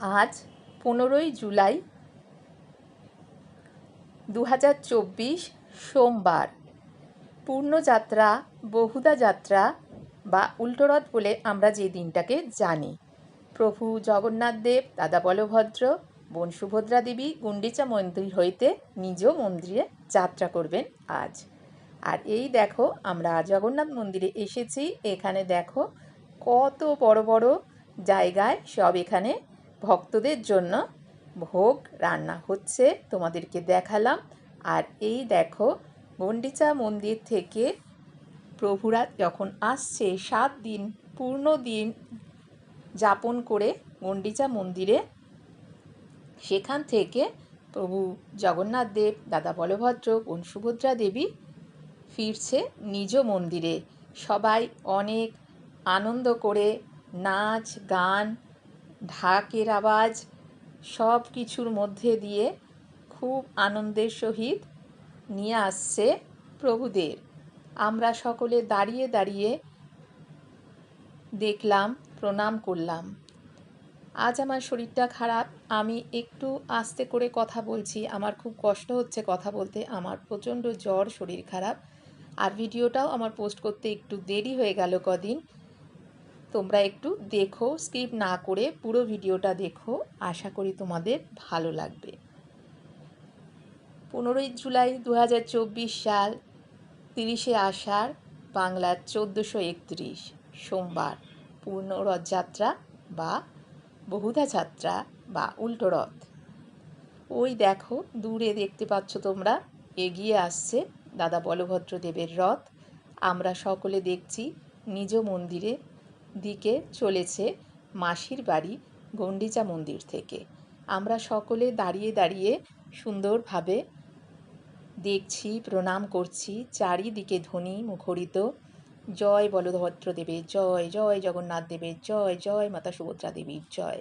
আজ পনেরোই জুলাই দু হাজার চব্বিশ সোমবার। পূর্ণযাত্রা, বহুদা যাত্রা বা উল্টোরথ বলে আমরা যে দিনটাকে জানি। প্রভু জগন্নাথ দেব, দাদা বলভদ্র, বোন সুভদ্রা দেবী, গুন্ডিচা মন্দির হইতে নিজ মন্দিরে যাত্রা করবেন আজ। আর এই দেখো, আমরা জগন্নাথ মন্দিরে এসেছি। এখানে দেখো কত বড় বড় জায়গায় সব এখানে ভক্তদের জন্য ভোগ রান্না হচ্ছে, তোমাদেরকে দেখালাম। আর এই দেখো গন্ডিচা মন্দির থেকে প্রভুরা যখন আসছে, সাত দিন পূর্ণ দিন যাপন করে গন্ডিচা মন্দিরে, সেখান থেকে প্রভু জগন্নাথ দেব, দাদা বলভদ্র, বোন সুভদ্রা দেবী ফিরছে নিজ মন্দিরে। সবাই অনেক আনন্দ করে নাচ, গান ঢাকের আওয়াজ সব কিছুর মধ্যে দিয়ে খুব আনন্দের সহিত নিয়ে আসছে প্রভুদের। আমরা সকলে দাঁড়িয়ে দাঁড়িয়ে দেখলাম, প্রণাম করলাম। আজ আমার শরীরটা খারাপ, আমি একটু আস্তে করে কথা বলছি। আমার খুব কষ্ট হচ্ছে কথা বলতে, আমার প্রচণ্ড জ্বর, শরীর খারাপ। আর ভিডিওটাও আমার পোস্ট করতে একটু দেরি হয়ে গেল কদিন। তোমরা একটু দেখো স্কিপ না করে পুরো ভিডিওটা দেখো। আশা করি তোমাদের ভালো লাগবে। পনেরোই জুলাই দু হাজার চব্বিশ সাল, তিরিশে আষাঢ় বাংলার চোদ্দোশো একত্রিশ, সোমবার। পূর্ণ রথযাত্রা বা বহুধা যাত্রা বা উল্টো রথ। ওই দেখো, দূরে দেখতে পাচ্ছ তোমরা, এগিয়ে আসছে দাদা বলভদ্র দেবের রথ। আমরা সকলে দেখছি নিজ মন্দিরে দিকে চলেছে মাসির বাড়ি গন্ডিচা মন্দির থেকে। আমরা সকলে দাঁড়িয়ে দাঁড়িয়ে সুন্দরভাবে দেখছি, প্রণাম করছি, চারিদিকে ধ্বনি মুখরিত। জয় বলভদ্র দেবের জয় জয় জগন্নাথ দেবের জয় জয় মাতা সুভদ্রা দেবীর জয়।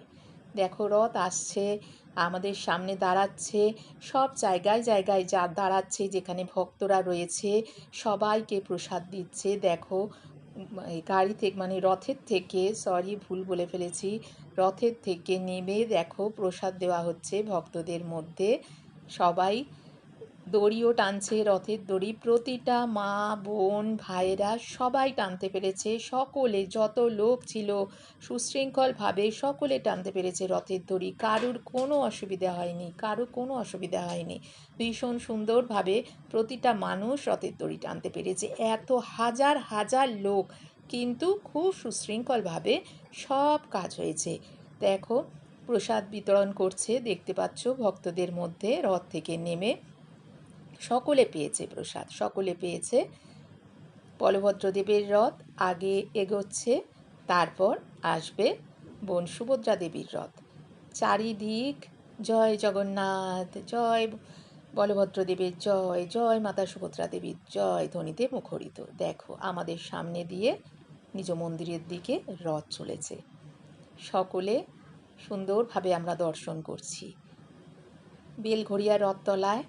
দেখো রথ আসছে, আমাদের সামনে দাঁড়াচ্ছে, সব জায়গায় জায়গায় যা দাঁড়াচ্ছে, যেখানে ভক্তরা রয়েছে, সবাইকে প্রসাদ দিচ্ছে। দেখো গাড়ি থেকে মানে রথের থেকে সরি ভুল বলে ফেলেছি, রথের থেকে নেমে দেখো, প্রসাদ দেওয়া হচ্ছে ভক্তদের মধ্যে। সবাই দড়িও টানছে রথের দড়ি। প্রতিটা মা, বোন, ভাইয়েরা সবাই টানতে পেরেছে। সকলে, যত লোক ছিল, সুশৃঙ্খলভাবে সকলে টানতে পেরেছে রথের দড়ি। কারুর কোনো অসুবিধা হয়নি, কারুর কোনো অসুবিধা হয়নি। ভীষণ সুন্দরভাবে প্রতিটা মানুষ রথের দড়ি টানতে পেরেছে। এত হাজার হাজার লোক কিন্তু খুব সুশৃঙ্খলভাবে সব কাজ হয়েছে। দেখো, প্রসাদ বিতরণ করছে, দেখতে পাচ্ছ ভক্তদের মধ্যে রথ থেকে নেমে সকলে পেয়েছে প্রসাদ, সকলে পেয়েছে। বলভদ্রদেবের রথ আগে এগোচ্ছে, তারপর আসবে বোন সুভদ্রা দেবীর রথ। চারিদিক জয় জগন্নাথ, জয় বলভদ্রদেবের জয় জয় মাতা সুভদ্রা দেবীর জয়, ধ্বনিতে মুখরিত। দেখো, আমাদের সামনে দিয়ে নিজ মন্দিরের দিকে রথ চলেছে। সকলে সুন্দরভাবে আমরা দর্শন করছি। বেলঘড়িয়া রথতলায়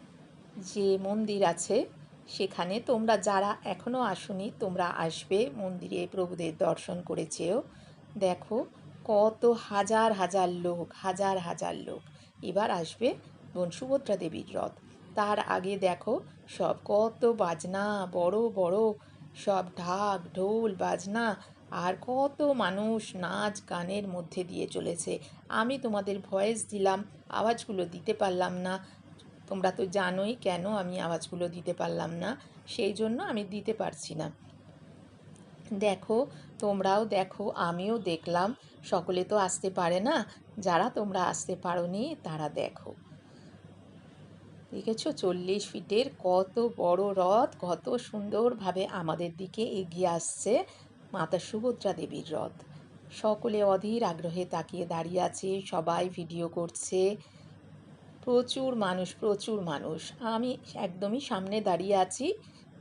যে মন্দির আছে, সেখানে তোমরা যারা এখনও আসনি, তোমরা আসবে মন্দিরে প্রভুদের দর্শন করেছেও। দেখো কত হাজার হাজার লোক, হাজার হাজার লোক। এবার আসবে বোন সুভদ্রা দেবীর রথ। তার আগে দেখো সব কত বাজনা, বড় বড় সব ঢাক, ঢোল, বাজনা, আর কত মানুষ নাচ গানের মধ্যে দিয়ে চলেছে। আমি তোমাদের ভয়েস দিলাম, আওয়াজগুলো দিতে পারলাম না। তোমরা তো জানোই কেন আমি আওয়াজগুলো দিতে পারলাম না, সেই জন্য আমি দিতে পারছি না। দেখো, তোমরাও দেখো, আমিও দেখলাম। সকলে তো আসতে পারে না, যারা তোমরা আসতে পারোনি তারা দেখো। দেখেছ, চল্লিশ ফিটের কত বড় রথ, কত সুন্দরভাবে আমাদের দিকে এগিয়ে আসছে মাতা সুভদ্রা দেবীর রথ। সকলে অধীর আগ্রহে তাকিয়ে দাঁড়িয়ে আছে, সবাই ভিডিও করছে। প্রচুর মানুষ প্রচুর মানুষ। আমি একদমই সামনে দাঁড়িয়ে আছি,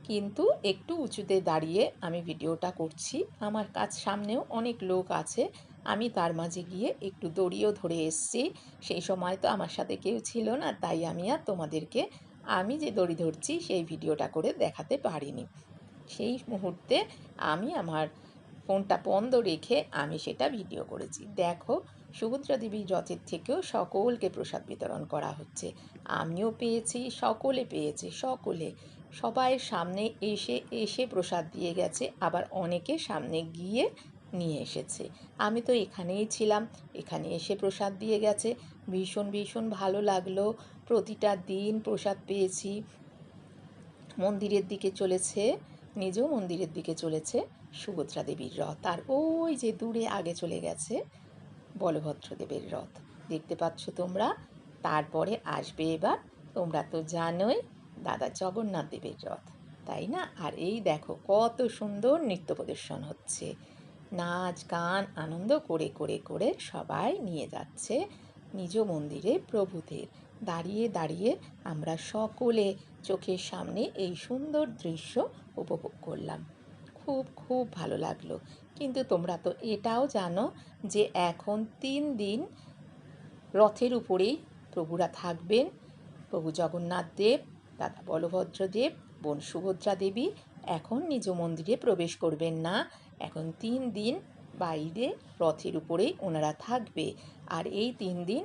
কিন্তু একটু উঁচুতে দাঁড়িয়ে আমি ভিডিওটা করছি। আমার কাছ সামনেও অনেক লোক আছে, আমি তার মাঝে গিয়ে একটু দড়িও ধরে এসছি। সেই সময় তো আমার সাথে কেউ ছিল না, তাই আমি আর তোমাদেরকে, আমি যে দড়ি ধরছি সেই ভিডিওটা করে দেখাতে পারিনি। সেই মুহূর্তে আমি আমার ফোনটা বন্ধ রেখে আমি সেটা ভিডিও করেছি। দেখো সুভদ্রা দেবীর রথের থেকেও সকলকে প্রসাদ বিতরণ করা হচ্ছে। আমিও পেয়েছি, সকলে পেয়েছে, সকলে। সবাই সামনে এসে এসে প্রসাদ দিয়ে গেছে, আবার অনেকে সামনে গিয়ে নিয়ে এসেছে। আমি তো এখানেই ছিলাম, এখানে এসে প্রসাদ দিয়ে গেছে। ভীষণ ভীষণ ভালো লাগল। প্রতিটা দিন প্রসাদ পেয়েছি। মন্দিরের দিকে চলেছে নিজেও মন্দিরের দিকে চলেছে সুভদ্রা দেবীর রথ। আর ওই যে দূরে আগে চলে গেছে বলভদ্রদেবের রথ। দেখতে পাচ্ছ তোমরা? তারপরে আসবে এবার, তোমরা তো জানোই, দাদা জগন্নাথ দেবের রথ, তাই না? আর এই দেখো কত সুন্দর নৃত্য প্রদর্শন হচ্ছে। নাচ, গান, আনন্দ করে করে করে সবাই নিয়ে যাচ্ছে নিজ মন্দিরে প্রভুদের। দাঁড়িয়ে দাঁড়িয়ে আমরা সকলে চোখের সামনে এই সুন্দর দৃশ্য উপভোগ করলাম। খুব খুব ভালো লাগল। কিন্তু তোমরা তো এটাও জানো যে এখন তিন দিন রথের উপরেই প্রভুরা থাকবেন। প্রভু জগন্নাথ দেব, দাদা বলভদ্র দেব, বোন সুভদ্রা দেবী এখন নিজ মন্দিরে প্রবেশ করবেন না। এখন তিন দিন বাইরে রথের উপরেই ওনারা থাকবে। আর এই তিন দিন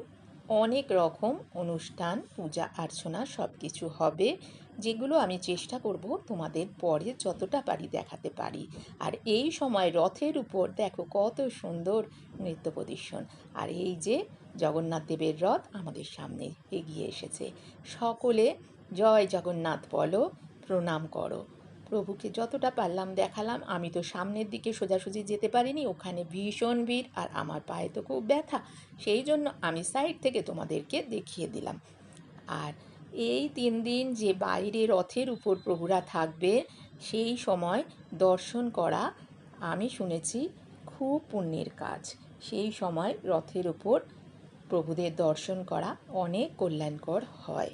অনেক রকম অনুষ্ঠান, পূজা অর্চনা সব কিছু হবে, যেগুলো আমি চেষ্টা করব তোমাদের পরে যতটা পারি দেখাতে পারি। আর এই সময় রথের উপর দেখো কত সুন্দর নৃত্য প্রদর্শন। আর এই যে জগন্নাথ দেবের রথ আমাদের সামনে এগিয়ে এসেছে। সকলে জয় জগন্নাথ বলো, প্রণাম করো। প্রভুকে যতটা পারলাম দেখালাম, আমি তো সামনের দিকে সোজাসুজি যেতে পারিনি, ওখানে ভীষণ ভিড়, আর আমার পায়ে তো খুব ব্যথা। সেই জন্য আমি সাইড থেকে তোমাদেরকে দেখিয়ে দিলাম। আর এই তিন দিন যে বাইরে রথের উপর প্রভুরা থাকবে, সেই সময় দর্শন করা আমি শুনেছি খুব পুণ্যের কাজ। সেই সময় রথের উপর প্রভুদের দর্শন করা অনেক কল্যাণকর হয়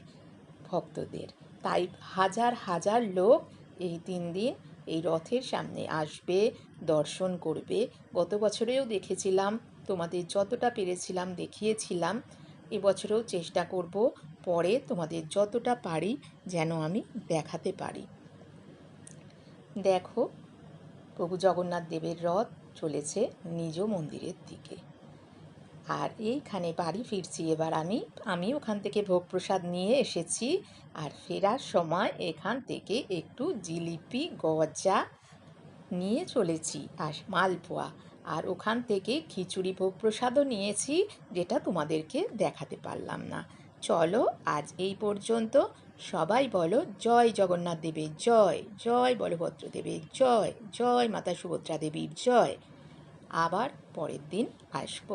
ভক্তদের। তাই হাজার হাজার লোক এই তিন দিন এই রথের সামনে আসবে, দর্শন করবে। গত বছরেও দেখেছিলাম, তোমাদের যতটা পেরেছিলাম, দেখিয়েছিলাম। এবছরেও চেষ্টা করব, পরে তোমাদের যতটা পারি যেন আমি দেখাতে পারি। দেখো, প্রভু জগন্নাথ দেবের রথ চলেছে নিজ মন্দিরের দিকে। আর এইখানে বাড়ি ফিরছি। এবার আমি আমি ওখান থেকে ভোগ প্রসাদ নিয়ে এসেছি আর ফেরার সময় এখান থেকে একটু জিলিপি, গজা নিয়ে চলেছি আর মালপোয়া। আর ওখান থেকে খিচুড়ি ভোগ প্রসাদও নিয়েছি, যেটা তোমাদেরকে দেখাতে পারলাম না। চলো, আজ এই পর্যন্ত। সবাই বলো, জয় জগন্নাথ দেবের, জয় জয় বলভদ্র দেবের, জয় জয় মাতা সুভদ্রা দেবীর, জয়। আবার পরের দিন আসব।